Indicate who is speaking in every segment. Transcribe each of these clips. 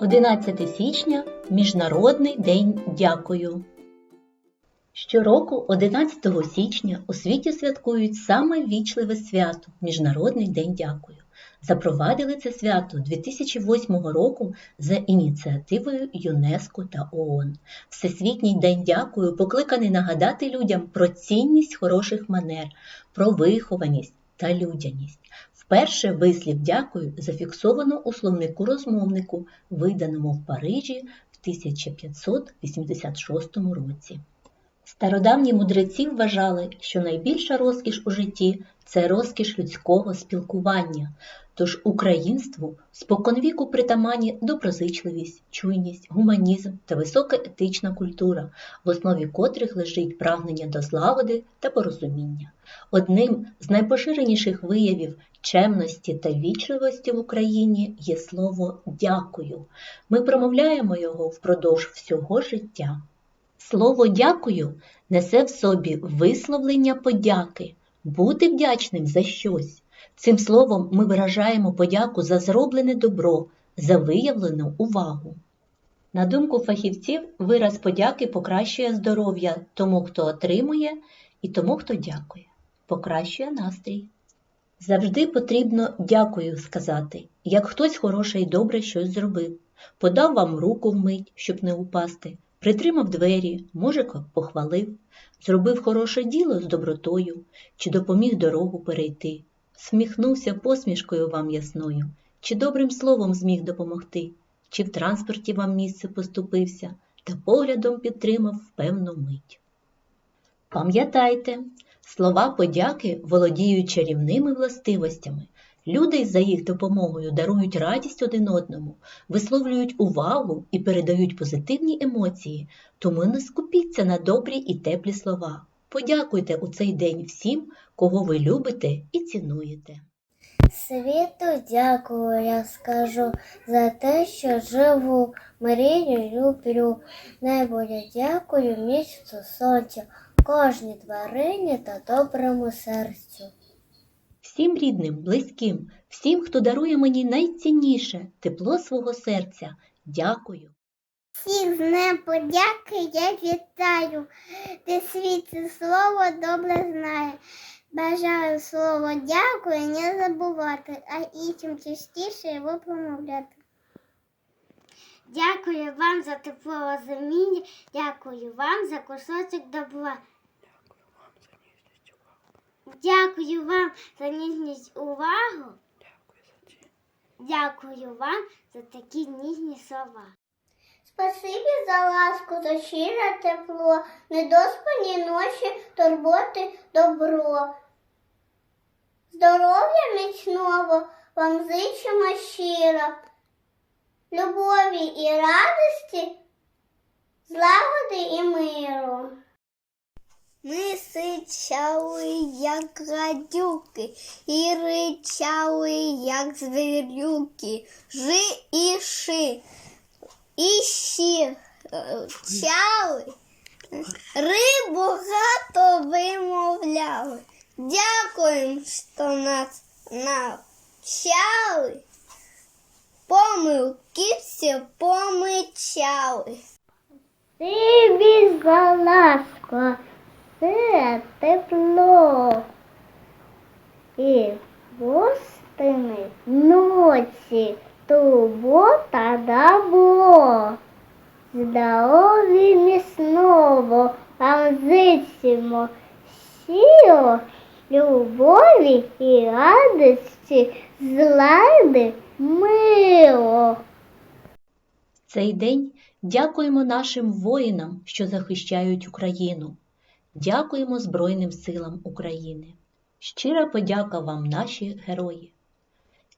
Speaker 1: 11 січня Міжнародний день дякую. Щороку, 11 січня, у світі святкують саме вічливе свято Міжнародний день дякую. Запровадили це свято 2008 року за ініціативою ЮНЕСКО та ООН. Всесвітній день дякую покликаний нагадати людям про цінність хороших манер, про вихованість та людяність. Вперше вислів дякую зафіксовано у словнику розмовнику, виданому в Парижі в 1586 році. Стародавні мудреці вважали, що найбільша розкіш у житті це розкіш людського спілкування. Тож українству споконвіку притаманні доброзичливість, чуйність, гуманізм та висока етична культура, в основі котрих лежить прагнення до злагоди та порозуміння. Одним з найпоширеніших виявів чемності та вічливості в Україні є слово дякую. Ми промовляємо його впродовж всього життя. Слово дякую несе в собі висловлення подяки, бути вдячним за щось. Цим словом ми виражаємо подяку за зроблене добро, за виявлену увагу. На думку фахівців, вираз подяки покращує здоров'я тому, хто отримує, і тому, хто дякує, покращує настрій. Завжди потрібно дякую сказати, як хтось хороше і добре щось зробив, подав вам руку вмить, щоб не упасти, притримав двері, може, похвалив, зробив хороше діло з добротою чи допоміг дорогу перейти, сміхнувся посмішкою вам ясною, чи добрим словом зміг допомогти, чи в транспорті вам місце поступився та поглядом підтримав в певну мить. Пам'ятайте, слова подяки володіють чарівними властивостями. Люди за їх допомогою дарують радість один одному, висловлюють увагу і передають позитивні емоції, тому не скупіться на добрі і теплі слова. Подякуйте у цей день всім, кого ви любите і цінуєте.
Speaker 2: Світу дякую, я скажу за те, що живу, мрію, люблю. Небо дякую місяцю сонцю, кожній тварині та доброму серцю.
Speaker 1: Всім рідним, близьким, всім, хто дарує мені найцінніше тепло свого серця. Дякую.
Speaker 2: Всіх з Днем подяки я вітаю, ти світі слово добре знає. Бажаю слово дякую не забувати, а і чим частіше його промовляти. Дякую вам за тепло розуміння, дякую вам за кусочок добра. Дякую вам за ніжність увагу. Дякую вам за такі ніжні слова. Спасибі за ласку, за щире тепло, недоспані ночі, турботи, добро. Здоров'я міцного вам зичимо щиро, любові і радості, злагоди і миру. Ми сичали, як гадюки, і ричали, як звірюки. Жи і ши, і ще чали, рибу гато вимовляли. Дякуємо, що нас навчали. Помилки всі помичали. Тобі за ласку, все тепло. І гостини ночі турбота добро. Здорові міцного вам зичимо сіло, любові і радості, злади мило.
Speaker 1: В цей день дякуємо нашим воїнам, що захищають Україну. Дякуємо Збройним силам України. Щира подяка вам, наші герої.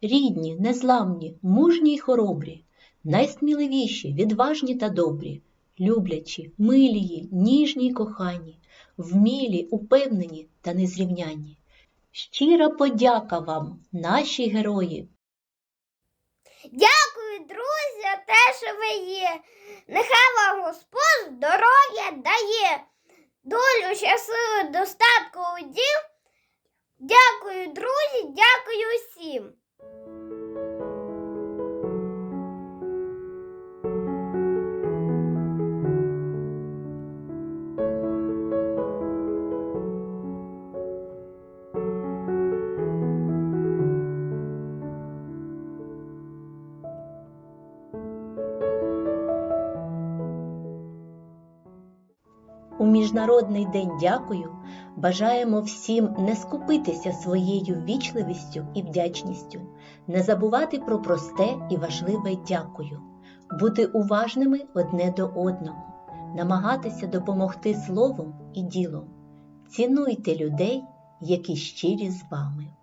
Speaker 1: Рідні, незламні, мужні й хоробрі, найсміливіші, відважні та добрі, люблячі, милії, ніжні й кохані, вмілі, упевнені та незрівнянні. Щира подяка вам, наші герої.
Speaker 2: Дякую, друзі, те, що ви є. Нехай вам Господь здоров'я дає, долю щасливу достатку удів. Дякую, друзі, дякую. всім.
Speaker 1: Міжнародний день дякую бажаємо всім не скупитися своєю вічливістю і вдячністю, не забувати про просте і важливе дякую, бути уважними одне до одного, намагатися допомогти словом і ділом. Цінуйте людей, які щирі з вами.